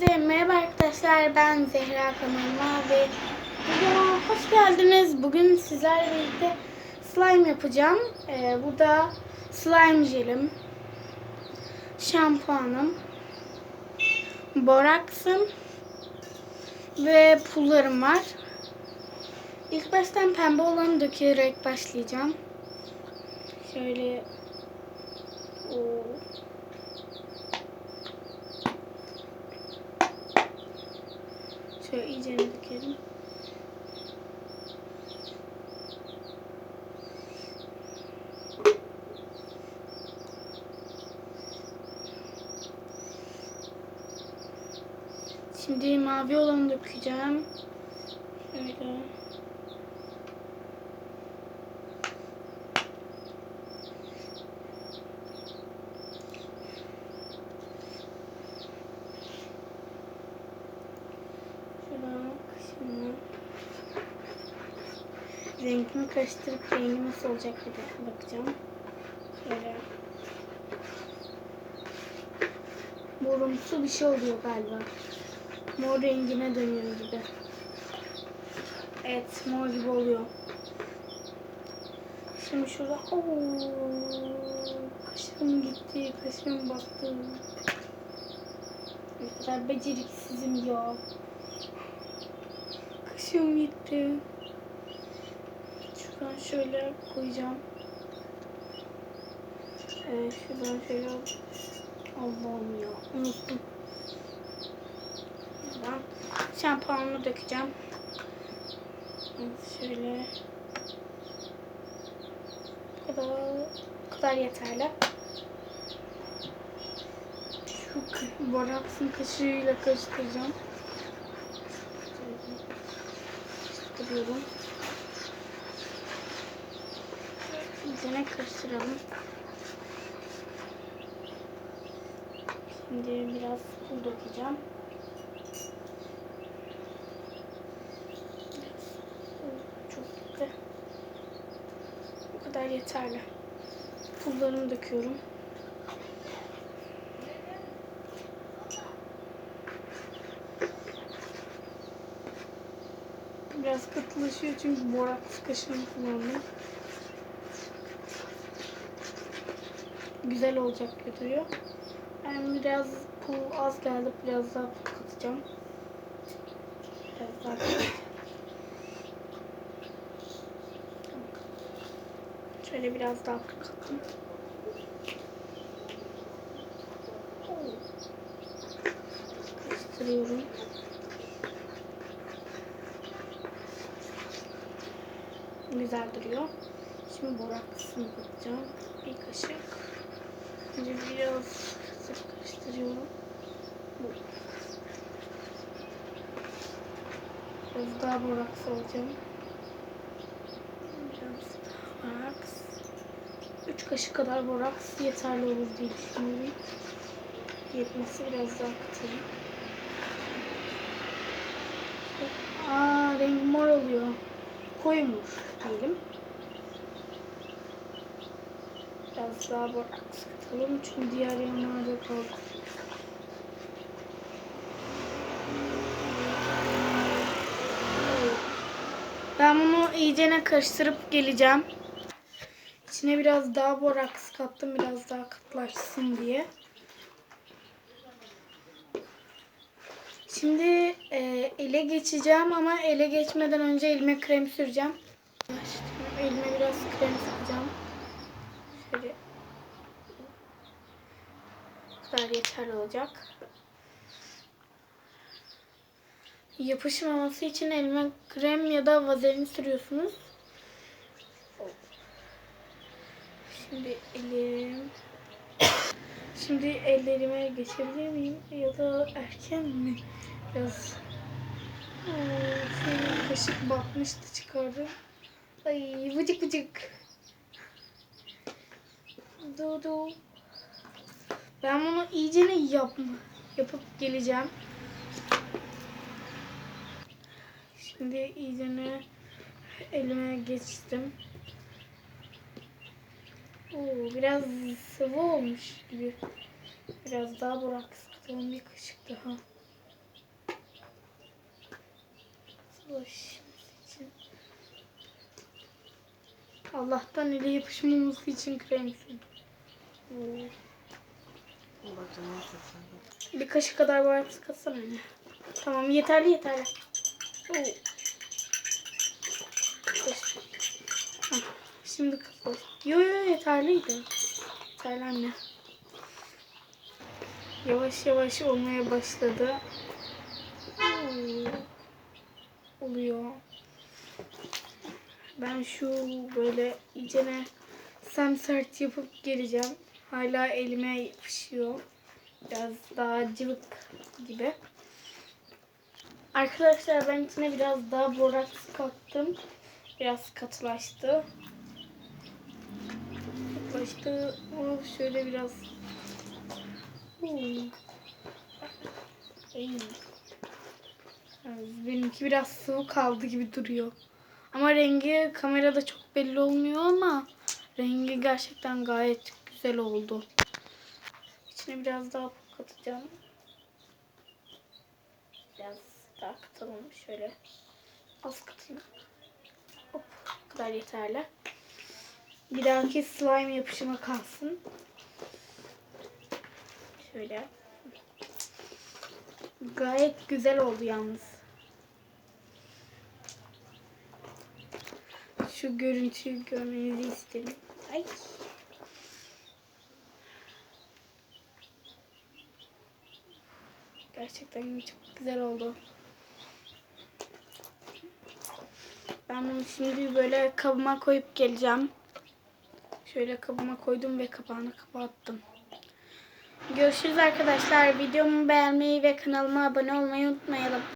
Herkese merhaba arkadaşlar ben Zehra kanalıma ve videoma hoş geldiniz. Bugün sizlerle birlikte slime yapacağım. Ee, burada slime jelim, şampuanım, boraksım ve pullarım var. İlk baştan pembe olanı dökerek başlayacağım. Şöyle Oo. Şöyle iyice dökelim. Şimdi mavi olanı dökeceğim. Şöyle. Şuradan şimdi rengimi karıştırıp rengi nasıl olacak bir de bakacağım. Şöyle. Morumsu bir şey oluyor galiba. Mor rengine dönüyor gibi. Evet mor gibi oluyor. Şimdi şurada ooo kaşım gitti, kaşım battı. Ne kadar beceriksizim ya. Kaşım gitti. Şuradan şöyle koyacağım. Ee, şuradan şöyle Allah'ım ya unuttum. Buradan şampuanımı dökeceğim. Şöyle bu kadar, bu kadar yeterli. Şu boraksın kaşığıyla karıştıracağım. Karıştırıyorum. İyicene karıştıralım. Şimdi biraz pul dökeceğim. Çok gitti. Bu kadar yeterli. Pullarımı döküyorum. Biraz katılaşıyor çünkü boraks kaşığını kullandım. Güzel olacak götürüyor. Ben biraz pul az geldi. Biraz daha katacağım. Biraz daha katacağım. Şöyle biraz daha pul kattım. Karıştırıyorum. Güzel duruyor. Şimdi boraksını katacağım. Bir kaşık. Biraz sık karıştırıyorum. Bu. Biraz daha boraks alacağım. Biraz daha boraks. 3 kaşık kadar boraks yeterli olur diye düşünüyorum. Yetmesi biraz daha katayım. Aa rengi mor oluyor. Koymuş diyelim. Boraks katalım çünkü diğer yanlarda kaldı. Ben bunu iyicene karıştırıp geleceğim. İçine biraz daha boraks kattım biraz daha katılaşsın diye. Şimdi e, ele geçeceğim ama ele geçmeden önce elime krem süreceğim. Elime biraz krem sıkacağım. Şöyle kadar yeterli olacak. Yapışmaması için elime krem ya da vazelin sürüyorsunuz. Şimdi elim Şimdi ellerime geçebilir miyim? Ya da erken mi? Biraz şöyle kaşık batmıştı çıkardım. Ay vıcık vıcık. Dudu. Ben bunu iyicene yap yapıp geleceğim. Şimdi iyicene elime geçtim. Oo, biraz sıvı olmuş gibi. Biraz daha bıraksam bir kaşık daha. Sıvış. Allah'tan ele yapışmaması için krem sürdüm. Bir kaşık kadar baharat katsana anne. Tamam yeterli yeterli. Şimdi kapat. Yo yo yeterliydi. Yeterli anne. Yavaş yavaş olmaya başladı. Oo. Oluyor. Ben şu böyle iyicene sert yapıp geleceğim. Hala elime yapışıyor. Biraz daha cıvık gibi. Arkadaşlar ben içine biraz daha boraks kattım. Biraz katılaştı. Katılaştı. Oh, şöyle biraz. Benimki biraz sıvı kaldı gibi duruyor. Ama rengi kamerada çok belli olmuyor ama rengi gerçekten gayet güzel oldu. İçine biraz daha katacağım. Biraz daha katalım şöyle. Az katayım. Hop, bu kadar yeterli. Bir dahaki slime yapışıma kalsın. Şöyle. Gayet güzel oldu yalnız. Şu görüntüyü görmenizi isterim. Ay. Gerçekten çok güzel oldu. Ben bunu şimdi böyle kabıma koyup geleceğim. Şöyle kabıma koydum ve kapağını kapattım. Görüşürüz arkadaşlar. Videomu beğenmeyi ve kanalıma abone olmayı unutmayalım.